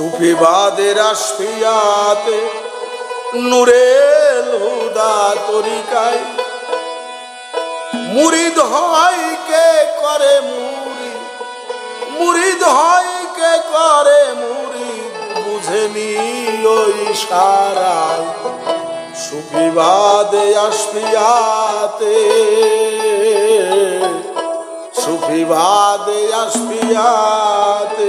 সুফিবাদের আশফিয়াতে, নুরেল হুদা তরিকায়। মুরিদ হয় কে করে মুরি মুরিদ হয় কে করে মুরি বুঝেনি ওই সারায় সুফিবাদে আশফিয়াতে সুফিবাদে আশফিয়াতে।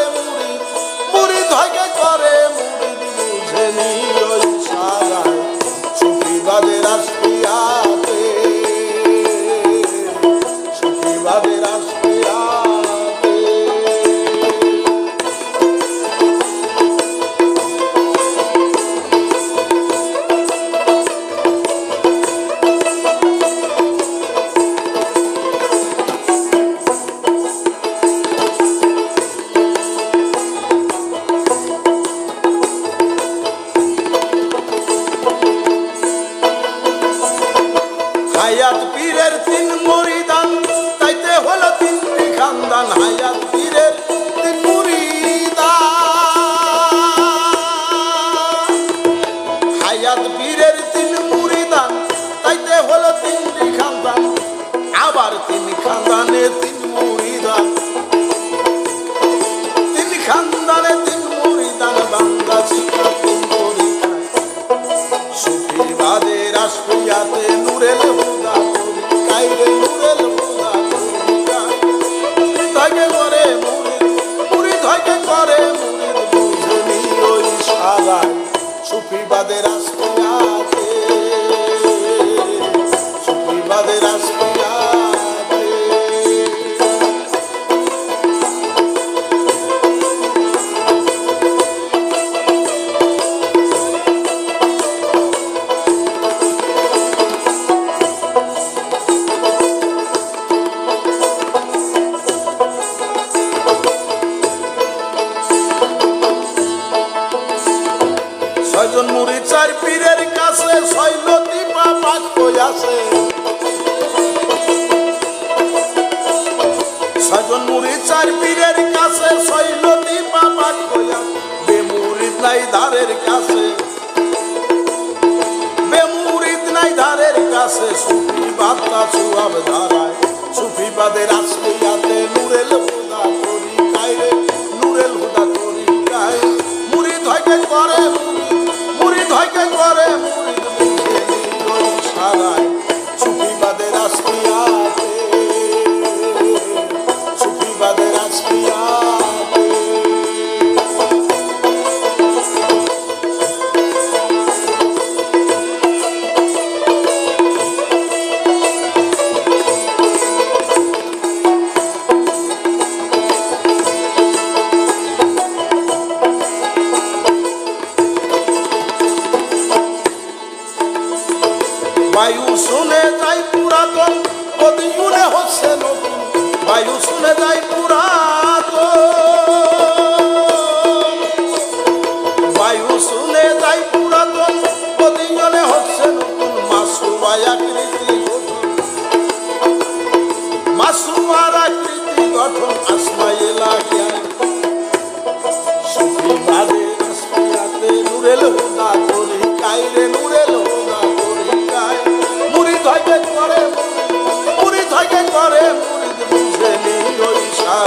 আবার তিন খানদানে তিন মুরিদান তিন খানদানে তিন মুরিদান বান্দা শিক্ষা তিন সুফিবাদে রাষ্ট্রিয়াতে নুরেল হুদা মুড়ি পীরের কাছে ছয় লতিপা পাক আছে ছয়জন মুড়ি চার পীরের কাছে ছয় লতিপা পাক বেমুরিদ নাই ধারের কাছে। বেমুরিদ নাই ধারের কাছে সুফি বার্তা সুয়াব ধারায়। সুফি বাদের আসলিয়াতে নুরেল হুদা করি কাইরে নুরেল হুদা করি কাই মুড়ি ধকে করে মুড়ি মুড়ি ধকে করে? মুড়ি বায়ু শুনে যায় পুরাত বায়ু শুনে যায় পুরাতন, প্রতিজনে হচ্ছে নতুন মাসুয়াই আকৃতি মাসুয়ার আকৃতি গঠন আসমাই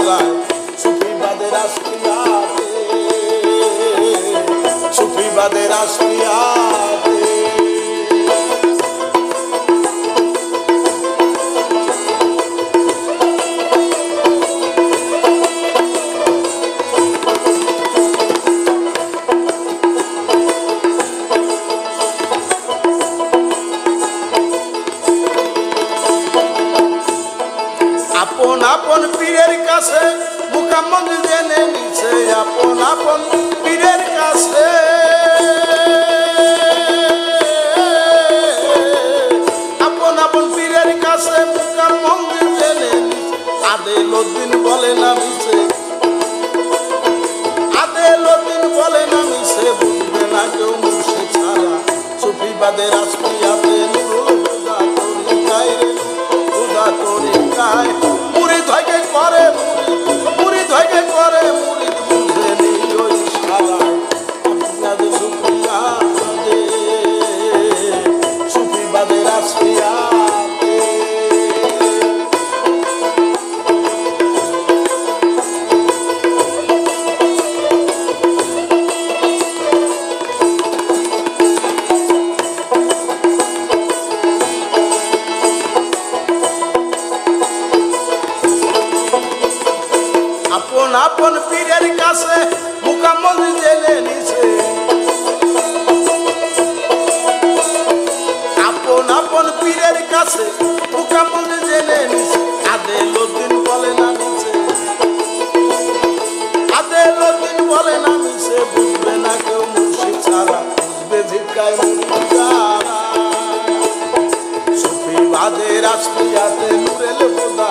সারায় সুখী বাদে রাষ্ট্রিয়াতে সুখী আপন আপন পীরের কাছে মুকাম্মদ জেনে নিছে, আপন আপন পীরের কাছে। আপন আপন পীরের কাছে মুকাম্মদ জেনে আদে লদিন বলে না মিছে আদে লদিন বলে না মিছে বুঝবে না কেউ মুছে ছাড়া। সুফিবাদের আসবে আপন পীরের কাছে মুকামল জেনে নিছে আপন আপন পীরের কাছে মুকামল জেনে নিছে আদে আদেলুদ্দিন বলে না নিছে আদে আদেলুদ্দিন বলে না নিছে বুঝবে না কেউ মুশি ছাড়া, বুঝবে ঝিটকায় মুর্শিদ ছাড়া। সুফি বাদে রাজপিয়াতে নুরেল খোদা